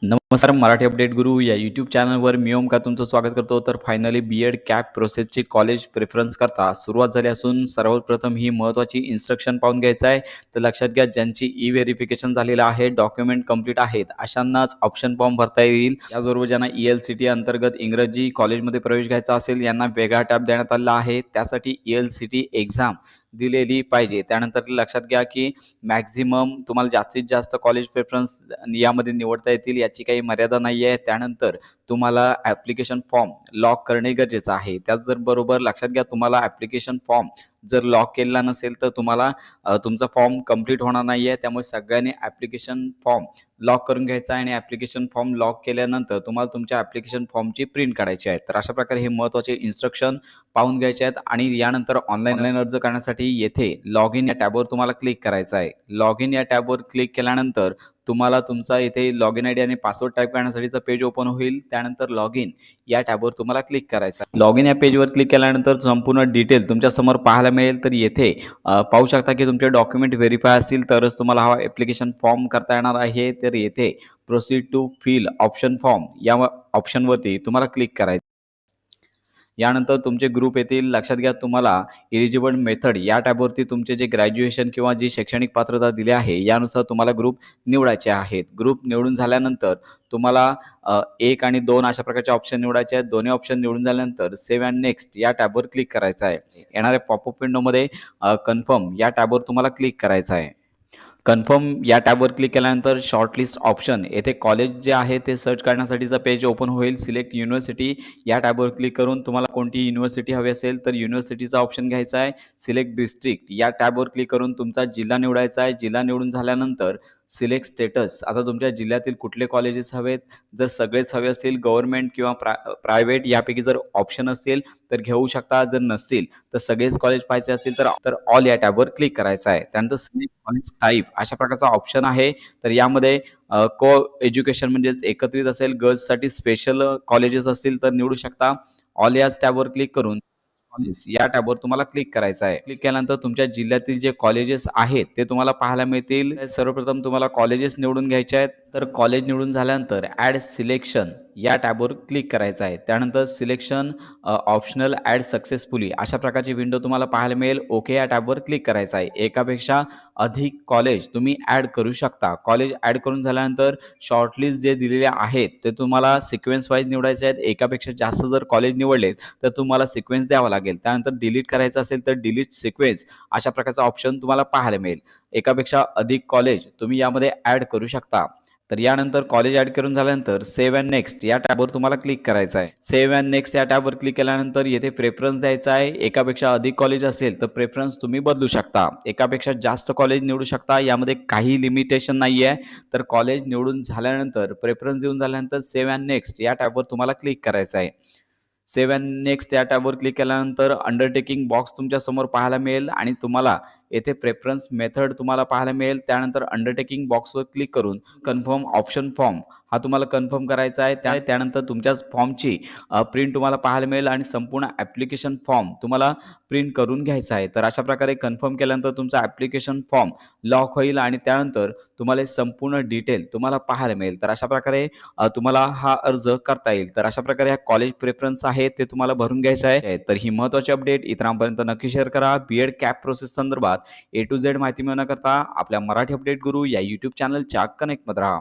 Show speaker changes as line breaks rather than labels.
No नमस्कार Marathi update गुरु या YouTube चॅनलवर मी का तुमचं स्वागत करतो. तर फायनली बी एड कॅप प्रोसेसची कॉलेज प्रेफरन्स करता सुरुवात झाली असून सर्वप्रथम ही महत्त्वाची इन्स्ट्रक्शन पाहून घ्यायचं आहे. तर लक्षात घ्या ज्यांची ई व्हेरिफिकेशन झालेलं आहे डॉक्युमेंट कंप्लीट आहेत अशांनाच ऑप्शन फॉर्म भरता येईल. त्याचबरोबर ज्यांना ई एल सी टी अंतर्गत इंग्रजी कॉलेजमध्ये प्रवेश घ्यायचा असेल यांना वेगळा टॅब देण्यात आलेला आहे. त्यासाठी E L C T exam दिलेली पाहिजे. त्यानंतर लक्षात घ्या की मॅक्झिमम तुम्हाला जास्तीत जास्त कॉलेज प्रेफरन्स यामध्ये निवडता येतील याची काही मर्यादा नाही आहे त्यानंतर तुम्हाला ॲप्लिकेशन फॉर्म लॉक करणे गरजेचं आहे. त्याचबरोबर लक्षात घ्या तुम्हाला ॲप्लिकेशन फॉर्म जर लॉक केलेला नसेल तर तुम्हाला तुमचा फॉर्म कंप्लीट होणार नाही आहे त्यामुळे सगळ्यांनी ॲप्लिकेशन फॉर्म लॉक करून घ्यायचा आहे आणि ॲप्लिकेशन फॉर्म लॉक केल्यानंतर तुम्हाला तुमच्या ॲप्लिकेशन फॉर्मची प्रिंट काढायची आहे. तर अशा प्रकारे हे महत्त्वाचे इन्स्ट्रक्शन पाहून घ्यायचे आहेत आणि यानंतर ऑनलाईन ऑनलाईन अर्ज करण्यासाठी येथे लॉग इन या टॅबवर तुम्हाला क्लिक करायचं आहे. लॉग इन या टॅबवर क्लिक केल्यानंतर तुम्हाला तुमचा इथे लॉग इन आय डी आणि पासवर्ड टाईप करण्यासाठीचं पेज ओपन होईल. त्यानंतर लॉग इन या टॅबवर तुम्हाला क्लिक करायचं आहे. लॉग इन या पेजवर क्लिक केल्यानंतर संपूर्ण डिटेल तुमच्यासमोर पाहायला मिळेल तर येथे पाहू शकता की तुमचे डॉक्युमेंट व्हेरीफाय असतील तरच तुम्हाला हा ॲप्लिकेशन फॉर्म करता येणार आहे. तर येथे proceed to fill option form या ऑप्शनवरती तुम्हाला क्लिक करायचं. यानंतर तुमचे ग्रुप येतील. लक्षात घ्या तुम्हाला एलिजिबल मेथड या टॅबवरती तुमचे जे ग्रॅज्युएशन किंवा जी शैक्षणिक पात्रता दिली आहे यानुसार तुम्हाला ग्रुप निवडायचे आहेत. ग्रुप निवडून झाल्यानंतर तुम्हाला एक आणि दोन अशा प्रकारचे ऑप्शन निवडायचे आहेत. दोन्ही ऑप्शन निवडून झाल्यानंतर सेव्ह अँड नेक्स्ट या टॅबवर क्लिक करायचं आहे. येणाऱ्या पॉपअप विंडोमध्ये कन्फर्म या टॅबवर तुम्हाला क्लिक करायचं आहे. कन्फर्म या टॅबवर क्लिक केल्यानंतर शॉर्टलिस्ट ऑप्शन येथे कॉलेज जे आहे ते सर्च करण्यासाठीचं पेज ओपन होईल. सिलेक्ट युनिव्हर्सिटी या टॅबवर क्लिक करून तुम्हाला कोणती युनिव्हर्सिटी हवी असेल तर युनिव्हर्सिटीचा ऑप्शन घ्यायचा आहे. सिलेक्ट डिस्ट्रिक्ट या टॅबवर क्लिक करून तुमचा जिल्हा निवडायचा आहे. जिल्हा निवडून झाल्यानंतर सिलेक्ट स्टेटस. आता तुमच्या जिल्ह्यातील कुठले कॉलेजेस हवेत? जर सगळेच हवे असतील गव्हर्नमेंट किंवा प्रा प्रायव्हेट यापैकी जर ऑप्शन असेल तर घेऊ शकता. जर नसतील तर सगळेच कॉलेज पाहिजे असतील तर तर ऑल या टॅबवर क्लिक करायचं आहे. त्यानंतर सिलेक्ट कॉलेज टाईप अशा प्रकारचा ऑप्शन आहे. तर यामध्ये को एज्युकेशन म्हणजेच एकत्रित असेल गर्ल्ससाठी स्पेशल कॉलेजेस असतील तर निवडू शकता. ऑल याच टॅबवर क्लिक करून. कॉलेज या टॅबवर तुम्हाला क्लिक करायचं आहे. क्लिक केल्यानंतर तुमच्या जिल्ह्यातील जे कॉलेजेस आहेत ते तुम्हाला पाहायला मिळतील. सर्वप्रथम तुम्हाला कॉलेजेस निवडून घ्यायचे आहेत. तर कॉलेज निवडून झाल्यानंतर ॲड सिलेक्शन या टॅबवर क्लिक करायचं आहे. त्यानंतर सिलेक्शन ऑप्शनल ॲड सक्सेसफुली अशा प्रकारची विंडो तुम्हाला पाहायला मिळेल. ओके या टॅबवर क्लिक करायचं आहे. एकापेक्षा अधिक कॉलेज तुम्ही ॲड करू शकता. कॉलेज ॲड करून झाल्यानंतर शॉर्टलिस्ट जे दिलेले आहेत ते तुम्हाला सिक्वेन्स वाईज निवडायचे आहेत. एकापेक्षा जास्त जर कॉलेज निवडलेत तर तुम्हाला सिक्वेन्स द्यावा लागेल. त्यानंतर डिलीट करायचं असेल तर डिलीट सिक्वेन्स अशा प्रकारचा ऑप्शन तुम्हाला पाहायला मिळेल. एकापेक्षा अधिक कॉलेज तुम्ही यामध्ये ॲड करू शकता. तर यानंतर कॉलेज ॲड करून झाल्यानंतर सेव्ह अँड नेक्स्ट या टॅबवर तुम्हाला क्लिक करायचं आहे. सेव्ह अँड नेक्स्ट या टॅबवर क्लिक केल्यानंतर येथे प्रेफरन्स द्यायचा आहे. एकापेक्षा अधिक कॉलेज असेल तर प्रेफरन्स तुम्ही बदलू शकता. एकापेक्षा जास्त कॉलेज निवडू शकता. यामध्ये काही लिमिटेशन नाही आहे तर कॉलेज निवडून झाल्यानंतर प्रेफरन्स देऊन झाल्यानंतर सेव्ह अँड नेक्स्ट या टॅबवर तुम्हाला क्लिक करायचं आहे. सेव्ह अँड नेक्स्ट या टॅबवर क्लिक केल्यानंतर अंडरटेकिंग बॉक्स तुमच्यासमोर पाहायला मिळेल आणि तुम्हाला येथे प्रेफरन्स मेथड तुम्हाला पाहायला मिळेल. त्यानंतर अंडरटेकिंग बॉक्सवर क्लिक करून कन्फर्म ऑप्शन फॉर्म हा तुम्हाला कन्फर्म करायचा आहे. त्या त्यानंतर तुमच्याच फॉर्मची प्रिंट तुम्हाला पाहायला मिळेल आणि संपूर्ण ॲप्लिकेशन फॉर्म तुम्हाला प्रिंट करून घ्यायचा आहे. तर अशा प्रकारे कन्फर्म केल्यानंतर तुमचा ॲप्लिकेशन फॉर्म लॉक होईल आणि त्यानंतर तुम्हाला संपूर्ण डिटेल तुम्हाला पाहायला मिळेल. तर अशा प्रकारे तुम्हाला हा अर्ज करता येईल. तर अशा प्रकारे हा कॉलेज प्रेफरन्स आहे ते तुम्हाला भरून घ्यायचं आहे. तर ही महत्त्वाची अपडेट इतरांपर्यंत नक्की शेअर करा. बी एड कॅप प्रोसेस संदर्भात ए टू झेड माहिती मिळवण्याकरता आपल्या मराठी अपडेट गुरु या यूट्यूब चॅनलच्या कनेक्टमध्ये राहा.